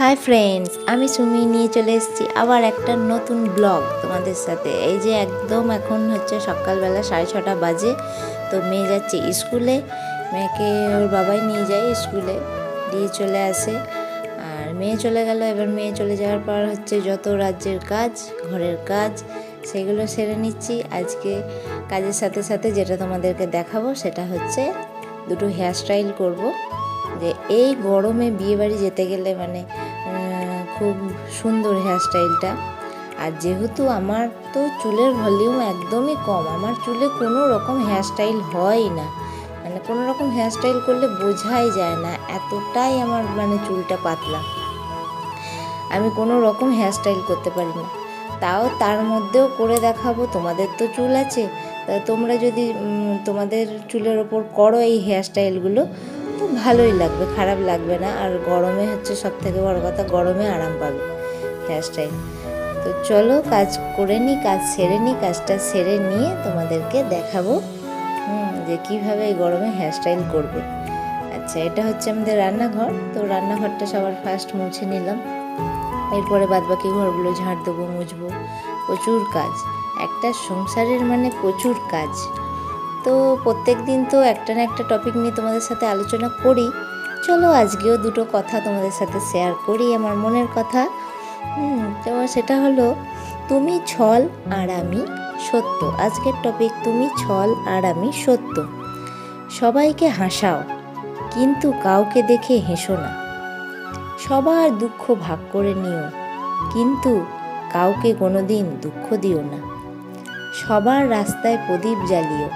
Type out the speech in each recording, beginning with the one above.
Hi friends আমি সুমি নিয়ে চলে এসেছি আবার একটা নতুন ব্লগ তোমাদের সাথে। এই যে একদম এখন হচ্ছে সকালবেলা সাড়ে ছটা বাজে, তো মেয়ে যাচ্ছে স্কুলে মেয়েকে ওর বাবাই নিয়ে যায় স্কুলে দিয়ে চলে আসে। আর মেয়ে চলে গেল, এবার মেয়ে চলে যাওয়ার পর হচ্ছে যত রাজ্যের কাজ, ঘরের কাজ, সেগুলো সেরে নিচ্ছি। আজকে কাজের সাথে সাথে যেটা তোমাদেরকে দেখাবো, সেটা হচ্ছে দুটো হেয়ার স্টাইল করব। যে এই গরমে বিয়েবাড়ি যেতে গেলে মানে খুব সুন্দর হেয়ার স্টাইলটা আর যেহেতু আমার তো চুলের ভলিউম একদমই কম, আমার চুলে কোনো রকম হেয়ার স্টাইল হয় না। মানে কোনো রকম হেয়ার স্টাইল করলে বোঝাই যায় না, এতটাই আমার মানে চুলটা পাতলা। আমি কোনো রকম হেয়ার স্টাইল করতে পারি না তাও তার মধ্যেও করে দেখাবো, তোমাদের তো চুল আছে। তা তোমরা যদি তোমাদের চুলের ওপর করো এই হেয়ার স্টাইলগুলো তো ভালোই লাগবে, খারাপ লাগবে না। আর গরমে হচ্ছে সব থেকে বড় কথা, গরমে আরাম পাবে। হেয়ার স্টাইল তো চলো কাজ করে নিই কাজ সেরে নিই কাজটা সেরে নিয়ে তোমাদেরকে দেখাবো যে কীভাবে এই গরমে হেয়ার স্টাইল করবে। আচ্ছা এটা হচ্ছে আমাদের রান্নাঘর। তো রান্নাঘরটা সবার ফার্স্ট মুছে নিলাম। এরপরে বাদবাকি ঘরগুলো ঝাড় দেবো, মুছবো। প্রচুর কাজ। একটা সংসারের মানে প্রচুর কাজ। তো প্রত্যেক দিন তো একটা না একটা টপিক নিয়ে তোমাদের সাথে আলোচনা করি। চলো আজকেও দুটো কথা তোমাদের সাথে শেয়ার করি আমার মনের কথা। তো সেটা হলো, তুমি ছল আর আমি সত্য। আজকের টপিক তুমি ছল আর আমি সত্য। সবাইকে হাসাও, কিন্তু কাউকে দেখে হেসো না। সবার দুঃখ ভাগ করে নিও, কিন্তু কাউকে কোনোদিন দুঃখ দিও না। সবার রাস্তায় প্রদীপ জ্বালিও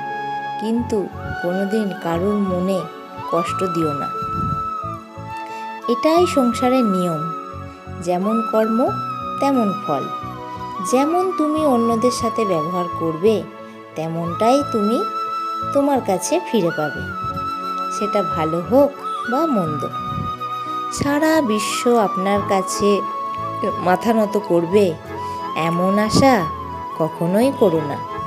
কিন্তু কোনোদিন কারোর মনে কষ্ট দিও না। এটাই সংসারের নিয়ম। যেমন কর্ম, তেমন ফল। যেমন তুমি অন্যদের সাথে ব্যবহার করবে, তেমনটাই তুমি তোমার কাছে ফিরে পাবে। সেটা ভালো হোক বা মন্দ। সারা বিশ্ব আপনার কাছে মাথা নত করবে, এমন আশা কখনোই করো না।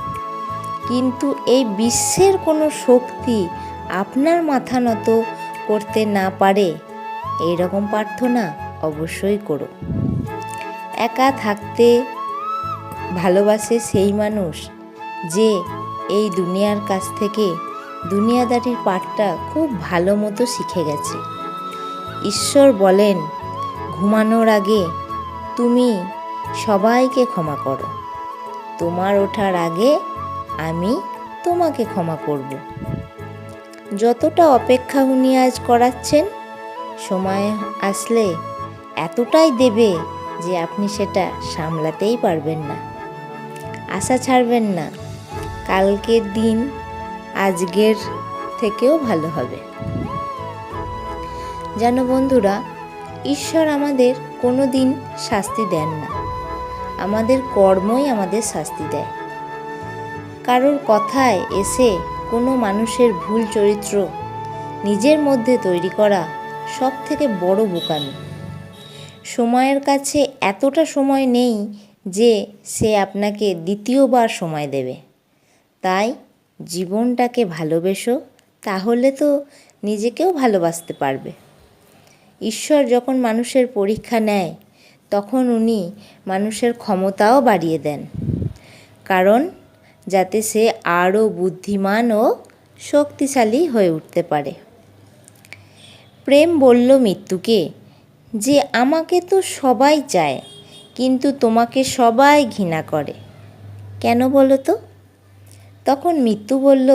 কিন্তু এই বিশ্বের কোনো শক্তি আপনার মাথা নত করতে না পারে। এই রকম প্রার্থনা অবশ্যই করো। একা থাকতে ভালোবাসে সেই মানুষ যে এই দুনিয়ার কাছ থেকে দুনিয়াদারির পাঠটা খুব ভালো মতো শিখে গেছে। ঈশ্বর বলেন, ঘুমানোর আগে তুমি সবাইকে ক্ষমা করো। তোমার ওঠার আগে আমি তোমাকে ক্ষমা করব। যতটা অপেক্ষা উনি আজ করাচ্ছেন, সময় আসলে এতটাই দেবে যে আপনি সেটা সামলাতেই পারবেন না। আশা ছাড়বেন না, কালকের দিন আজকের থেকেও ভালো হবে। যেন বন্ধুরা, ঈশ্বর আমাদের কোনো দিন শাস্তি দেন না। আমাদের কর্মই আমাদের শাস্তি দেয়। কারোর কথায় এসে কোনো মানুষের ভুল চরিত্র নিজের মধ্যে তৈরি করা সব থেকে বড় বোকামি। সময়ের কাছে এতটা সময় নেই যে সে আপনাকে দ্বিতীয়বার সময় দেবে। তাই জীবনটাকে ভালোবেসো, তাহলে তো নিজেকেও ভালোবাসতে পারবে। ঈশ্বর যখন মানুষের পরীক্ষা নেয়, তখন উনি মানুষের ক্ষমতাও বাড়িয়ে দেন। কারণ যাতে সে আরও বুদ্ধিমান ও শক্তিশালী হয়ে উঠতে পারে। প্রেম বলল মৃত্যুকে যে আমাকে তো সবাই চায়, কিন্তু তোমাকে সবাই ঘৃণা করে। কেন বলো তো? তখন মৃত্যু বলল,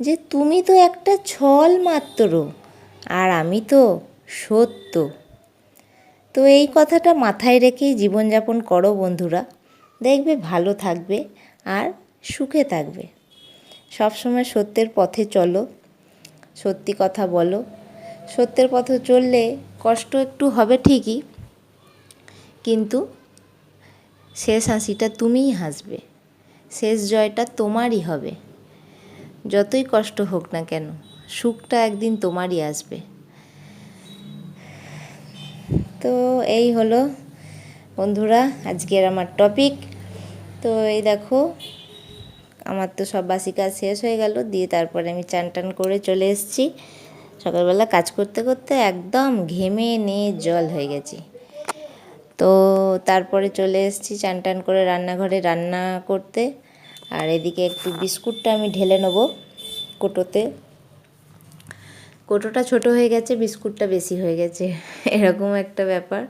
যে তুমি তো একটা ছল মাত্র, আর আমি তো সত্য। তো এই কথাটা মাথায় রেখেই জীবনযাপন করো বন্ধুরা। দেখবে ভালো থাকবে, আর সুখে থাকবে। সবসময় সত্যের পথে চলো, সত্যি কথা বলো। সত্যের পথে চললে কষ্ট একটু হবে ঠিকই, কিন্তু শেষ হাসিটা তুমিই হাসবে। শেষ জয়টা তোমারই হবে। যতই কষ্ট হোক না কেন, সুখটা একদিন তোমারই আসবে। তো এই হলো বন্ধুরা, আজকের আমার টপিক তো এই দেখো আমার তো সব বাসি কাজ শেষ হয়ে গেল, দিয়ে তারপরে আমি চান টান করে চলে এসেছি। সকালবেলা কাজ করতে করতে একদম ঘেমে নিয়ে জল হয়ে গেছি। তো তারপরে চলে এসেছি চান টান করে রান্নাঘরে রান্না করতে। আর এদিকে একটু বিস্কুটটা আমি ঢেলে নেব কোটোতে। কোটোটা ছোট হয়ে গেছে, বিস্কুটটা বেশি হয়ে গেছে। এরকম একটা ব্যাপার।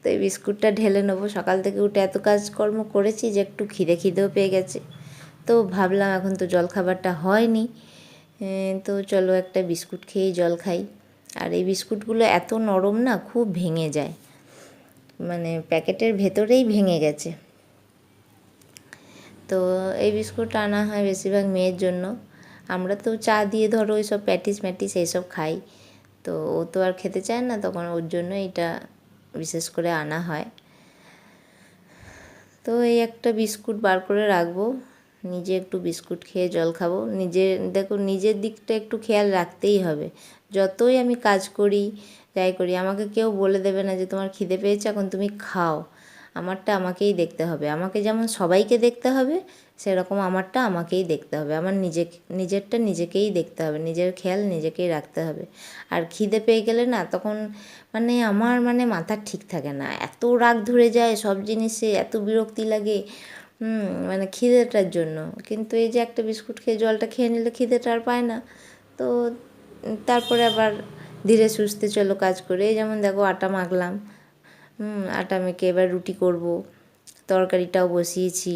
তো এই বিস্কুটটা ঢেলে নেব। সকাল থেকে উঠে এত কাজকর্ম করেছি যে একটু খিদে খিদেও পেয়ে গেছে। তো ভাবলাম এখন তো জল খাবারটা হয়নি তো চলো একটা বিস্কুট খেয়েই জল খাই। আর এই বিস্কুটগুলো এত নরম না, খুব ভেঙে যায়। মানে প্যাকেটের ভেতরেই ভেঙে গেছে। তো এই বিস্কুট আনা হয় বেশিরভাগ মেয়ের জন্য। আমরা তো চা দিয়ে ধরো ওই সব প্যাটিস ম্যাটিস এইসব খাই। তো ও তো আর খেতে চায় না, তখন ওর জন্য এটা বিশেষ করে আনা হয়। তো এই একটা বিস্কুট বার করে রাখব। নিজে একটু বিস্কুট খেয়ে জল খাব। নিজে, দেখো নিজের দিকটা একটু খেয়াল রাখতেই হবে। যতই আমি কাজ করি, যাই করি, আমাকে কেউ বলে দেবে না যে, তোমার খিদে পেয়েছে, এখন তুমি খাও। আমারটা আমাকেই দেখতে হবে। আমাকে যেমন সবাইকে দেখতে হবে, সেরকম আমারটা আমাকেই দেখতে হবে। আমার নিজে, নিজেরটা নিজেকেই দেখতে হবে। নিজের খেয়াল নিজেকেই রাখতে হবে। আর খিদে পেয়ে গেলে না, তখন মানে আমার মানে মাথা ঠিক থাকে না। এত রাগ ধরে যায় সব জিনিসে, এত বিরক্তি লাগে। মানে খিদেটার জন্য। কিন্তু এই যে একটা বিস্কুট খেয়ে জলটা খেয়ে নিলে খিদেটা আর পায় না। তো তারপরে আবার ধীরে সুস্থে চলো কাজ করে। যেমন দেখো আটা মাখলাম। হুম, আটা মেখে এবার রুটি করব। তরকারিটাও বসিয়েছি।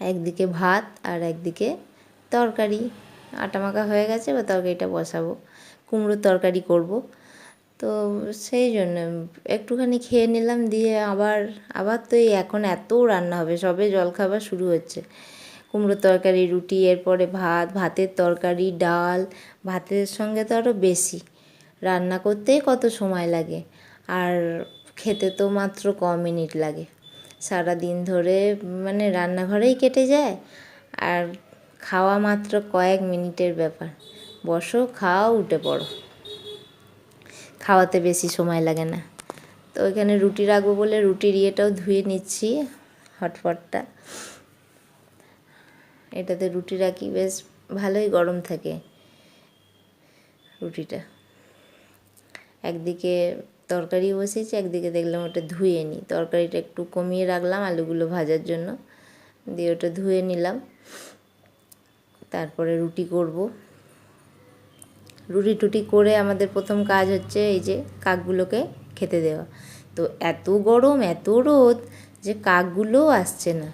একদিকে ভাত আর একদিকে তরকারি। আটা মাখা হয়ে গেছে বা তরকারিটা বসাবো। কুমড়োর তরকারি করব। তো সেই জন্য একটুখানি খেয়ে নিলাম, দিয়ে আবার আবার তো এই এখন এত রান্না হবে, সবে জলখাবার শুরু হচ্ছে। কুমড়োর তরকারি, রুটি, এরপরে ভাত, ভাতের তরকারি, ডাল, ভাতের সঙ্গে তো আরও বেশি। রান্না করতেই কত সময় লাগে, আর খেতে তো মাত্র ক মিনিট লাগে। সারা দিন ধরে মানে রান্নাঘরেই কেটে যায়, আর খাওয়া মাত্র কয়েক মিনিটের ব্যাপার। বসো, খাও, উঠে পড়ো। খাওয়াতে বেশি সময় লাগে না। তো ওইখানে রুটি রাখব বলে রুটির ইয়েটাও ধুয়ে নিচ্ছি, হটপটটা। এটাতে রুটি রাখি, বেশ ভালোই গরম থাকে রুটিটা। একদিকে তরকারি বসিয়েছি একদিকে দেখলাম ওটা ধুয়ে নিই তরকারিটা একটু কমিয়ে রাখলাম আলুগুলো ভাজার জন্য, দিয়ে ওটা ধুয়ে নিলাম। তারপরে রুটি করব। রুটি টুটি করে আমাদের প্রথম কাজ হচ্ছে এই যে কাকগুলোকে খেতে দেওয়া। তো এত গরম, এত রোদ যে কাকগুলোও আসছে না।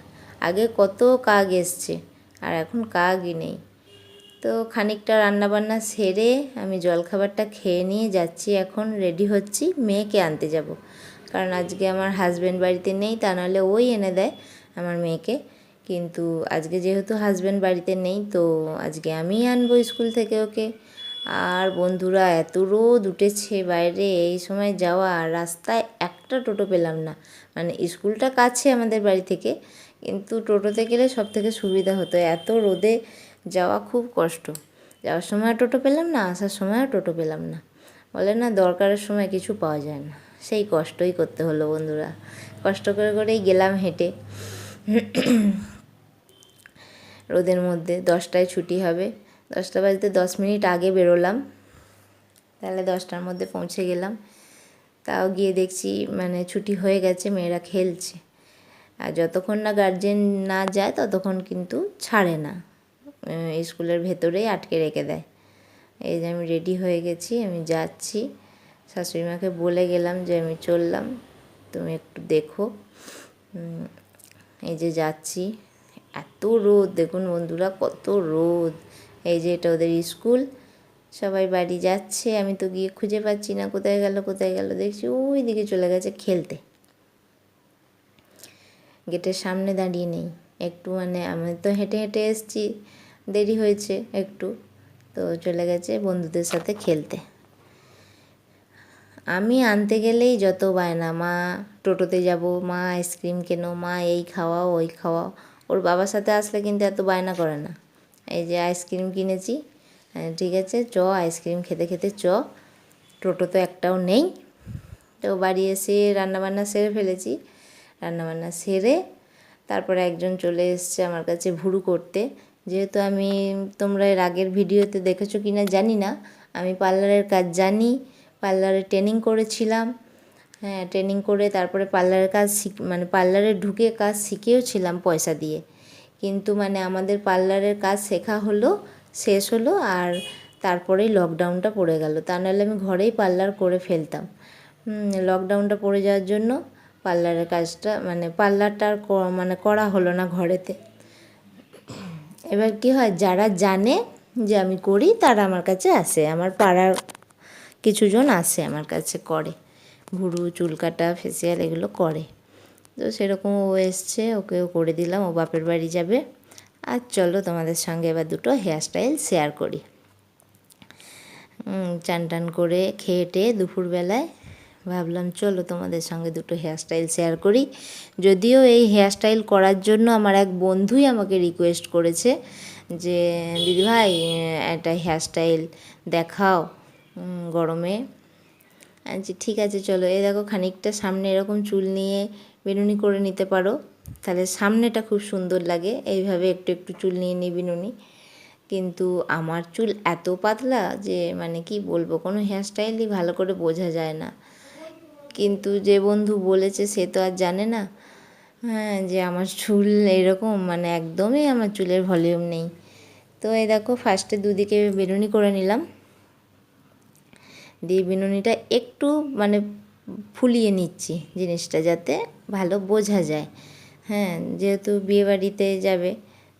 আগে কত কাক এসছে, আর এখন কাকই নেই। তো খানিকটা রান্নাবান্না সেরে আমি জলখাবারটা খেয়ে নিয়ে যাচ্ছি, এখন রেডি হচ্ছি, মেয়েকে আনতে যাব। কারণ আজকে আমার হাজব্যান্ড বাড়িতে নেই, তা নাহলে ওই এনে দেয় আমার মেয়েকে। কিন্তু আজকে যেহেতু হাজব্যান্ড বাড়িতে নেই, তো আজকে আমিই আনব স্কুল থেকে ওকে। আর বন্ধুরা, এত রোদ উঠেছে বাইরে, এই সময় যাওয়া রাস্তায় একটা টোটো পেলাম না। মানে স্কুলটা কাছে আমাদের বাড়ি থেকে, কিন্তু টোটোতে গেলে সব থেকে সুবিধা হতো। এত রোদে যাওয়া খুব কষ্ট। যাওয়ার সময় টোটো পেলাম না, আসার সময়ও টোটো পেলাম না। বলে না, দরকারের সময় কিছু পাওয়া যায় না। সেই কষ্টই করতে হলো বন্ধুরা। কষ্ট করে করেই গেলাম হেঁটে। রোদের মধ্যে দশটায় ছুটি হবে। দশটা বাজতে দশ মিনিট আগে বেরোলাম। তাহলে দশটার মধ্যে পৌঁছে গেলাম। তাও গিয়ে দেখছি মানে ছুটি হয়ে গেছে, মেয়েরা খেলছে। আর যতক্ষণ না গার্জেন না যায়, ততক্ষণ কিন্তু ছাড়ে না। স্কুলের ভেতরেই আটকে রেখে দেয়। এই যে আমি রেডি হয়ে গেছি, আমি যাচ্ছি। শাশুড়ি মাকে বলে গেলাম যে, আমি চললাম, তুমি একটু দেখো। এই যে যাচ্ছি। এত রোদ, দেখুন বন্ধুরা, কত রোদ। এই যে এটা ওদের স্কুল। সবাই বাড়ি যাচ্ছে, আমি তো গিয়ে খুঁজে পাচ্ছি না, কোথায় গেল কোথায় গেল, দেখছি ওই দিকে চলে গেছে খেলতে। গেটের সামনে দাঁড়িয়ে নেই, একটু মানে আমি তো হেঁটে হেঁটে এসছি, দেরি হয়েছে একটু, তো চলে গেছে বন্ধুদের সাথে খেলতে। আমি আনতে গেলেই যত বায়না, মা টোটোতে যাব, মা আইসক্রিম কেনো, মা এই খাওয়াও, ওই খাওয়াও, ওর বাবার সাথে আসলে কিন্তু এত বায়না করে না। এই যে আইসক্রিম কিনেছি। ঠিক আছে, চ, আইসক্রিম খেতে খেতে চ। টোটো তো একটাও নেই। তো বাড়ি এসে রান্নাবান্না সেরে ফেলেছি। রান্নাবান্না সেরে তারপরে একজন চলে এসছে আমার কাছে ভুরু করতে। যেহেতু আমি, তোমরা এর আগের ভিডিওতে দেখেছ কি না জানি না। আমি পার্লারের কাজ জানি, পার্লারে ট্রেনিং করেছিলাম। হ্যাঁ ট্রেনিং করে তারপরে পার্লারের কাজ শিখ মানে পার্লারে ঢুকে কাজ শিখেও ছিলাম পয়সা দিয়ে। কিন্তু মানে আমাদের পার্লারের কাজ শেখা হলো, শেষ হলো আর তারপরেই লকডাউনটা পড়ে গেল। তা নাহলে আমি ঘরেই পার্লার করে ফেলতাম। লকডাউনটা পড়ে যাওয়ার জন্য পার্লারের কাজটা মানে পার্লারটা আর মানে করা হলো না ঘরেতে। এবার কি হয়, যারা জানে যে আমি করি তারা আমার কাছে আসে। আমার পাড়ার কিছুজন আসে আমার কাছে করে। ভুরু, চুল কাটা ফেসিয়াল এগুলো করে। তো সেরকম ও এসছে ওকেও করে দিলাম, ও বাপের বাড়ি যাবে। আর চলো তোমাদের সঙ্গে এবার দুটো হেয়ারস্টাইল শেয়ার করি। চান টান করে খেয়ে টেয়ে দুপুরবেলায় ভাবলাম, চলো তোমাদের সঙ্গে দুটো হেয়ারস্টাইল শেয়ার করি। যদিও এই হেয়ারস্টাইল করার জন্য আমার এক বন্ধুই আমাকে রিকোয়েস্ট করেছে যে দিদিভাই একটা হেয়ারস্টাইল দেখাও গরমে। আচ্ছা ঠিক আছে, চলো। এই দেখো, খানিকটা সামনে এরকম চুল নিয়ে বিনুনি করে নিতে পারো। তাহলে সামনেটা খুব সুন্দর লাগে। এইভাবে একটু একটু চুল নিয়ে নিই বিনুনি। কিন্তু আমার চুল এত পাতলা যে মানে কি বলব, কোনো হেয়ারস্টাইলই ভালো করে বোঝা যায় না। কিন্তু যে বন্ধু বলেছে, সে তো আর জানে না। হ্যাঁ যে আমার চুল এরকম মানে একদমই আমার চুলের ভলিউম নেই। তো এই দেখো ফার্স্টে দুদিকে বেরুনি করে নিলাম। দিয়ে বিনুনিটা একটু মানে ফুলিয়ে নিচ্ছি জিনিসটা যাতে ভালো বোঝা যায়। হ্যাঁ যেহেতু বিয়েবাড়িতে যাবে,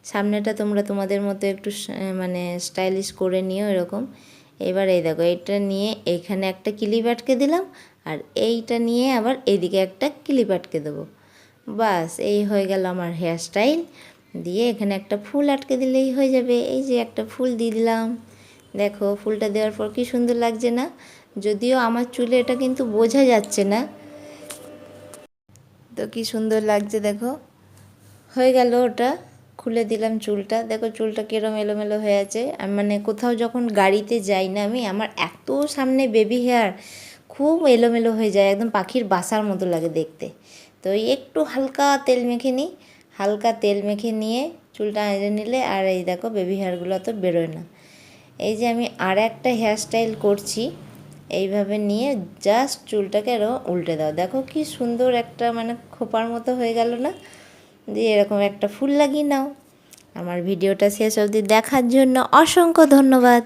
সামনেটা তোমরা তোমাদের মতো একটু মানে স্টাইলিশ করে নিও এরকম। এবার এই দেখো, এইটা নিয়ে এখানে একটা ক্লিপ আটকে দিলাম, আর এইটা নিয়ে আবার এইদিকে একটা ক্লিপ আটকে দেবো। বাস, এই হয়ে গেল আমার হেয়ার স্টাইল দিয়ে এখানে একটা ফুল আটকে দিলেই হয়ে যাবে। এই যে একটা ফুল দিয়ে দিলাম। দেখো, ফুলটা দেওয়ার পর কি সুন্দর লাগছে না? যদিও আমার চুলে এটা কিন্তু বোঝা যাচ্ছে না। তো কি সুন্দর লাগছে, দেখো। হয়ে গেল ওটা, খুলে দিলাম চুলটা। দেখো চুলটা কিরম এলোমেলো হয়ে আছে। মানে কোথাও যখন গাড়িতে যাই না আমি, আমার এত সামনে বেবি হেয়ার খুব এলোমেলো হয়ে যায়, একদম পাখির বাসার মতো লাগে দেখতে। তো একটু হালকা তেল মেখে নিই, হালকা তেল মেখে নিয়ে চুলটা এনে নিলে, আর এই দেখো বেবি হেয়ারগুলো তো বেরোয় না। এই যে আমি আর একটা হেয়ারস্টাইল করছি এইভাবে নিয়ে জাস্ট চুলটাকে আরও উল্টে দাও। দেখো কি সুন্দর একটা মানে খোপার মতো হয়ে গেল না? দিয়ে এরকম একটা ফুল লাগিয়ে নাও। আমার ভিডিওটা শেষ অবধি দেখার জন্য অসংখ্য ধন্যবাদ।